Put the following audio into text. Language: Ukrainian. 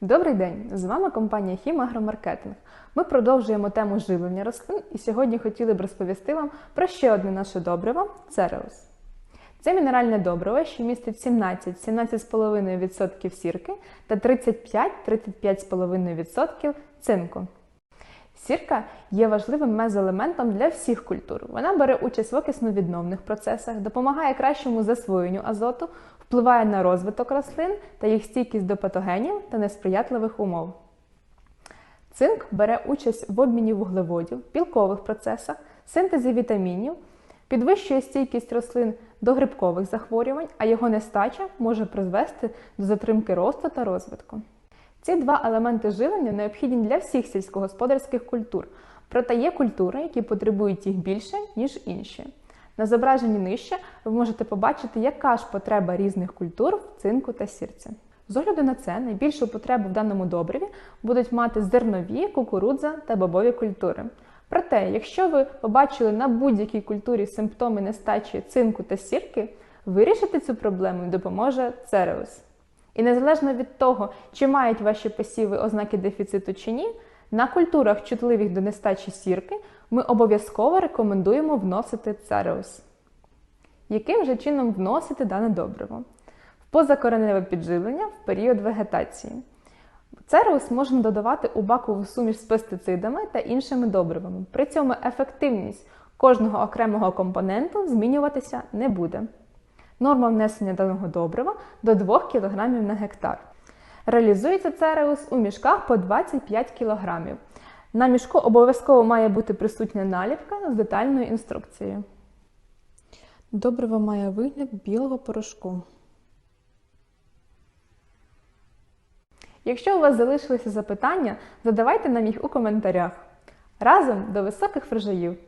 Добрий день! З вами компанія Хім Агромаркетинг. Ми продовжуємо тему живлення рослин і сьогодні хотіли б розповісти вам про ще одне наше добриво цереус. Це мінеральне добриво, що містить 17-17,5% сірки та 35-35,5% цинку. Сірка є важливим мезоелементом для всіх культур. Вона бере участь в окисно-відновних процесах, допомагає кращому засвоєнню азоту, впливає на розвиток рослин та їх стійкість до патогенів та несприятливих умов. Цинк бере участь в обміні вуглеводів, білкових процесах, синтезі вітамінів, підвищує стійкість рослин до грибкових захворювань, а його нестача може призвести до затримки росту та розвитку. Ці два елементи живлення необхідні для всіх сільськогосподарських культур, проте є культури, які потребують їх більше, ніж інші. На зображенні нижче ви можете побачити, яка ж потреба різних культур в цинку та сірці. З огляду на це найбільшу потребу в даному добриві будуть мати зернові, кукурудза та бобові культури. Проте, якщо ви побачили на будь-якій культурі симптоми нестачі цинку та сірки, вирішити цю проблему допоможе цереус. І незалежно від того, чи мають ваші посіви ознаки дефіциту чи ні, на культурах, чутливих до нестачі сірки, ми обов'язково рекомендуємо вносити цереус. Яким же чином вносити дане добриво? В позакореневе підживлення в період вегетації. Цереус можна додавати у бакову суміш з пестицидами та іншими добривами. При цьому ефективність кожного окремого компоненту змінюватися не буде. Норма внесення даного добрива до 2 кг на гектар. Реалізується цереус у мішках по 25 кг. На мішку обов'язково має бути присутня наліпка з детальною інструкцією. Добриво має вигляд білого порошку. Якщо у вас залишилися запитання, задавайте нам їх у коментарях. Разом до високих врожаїв!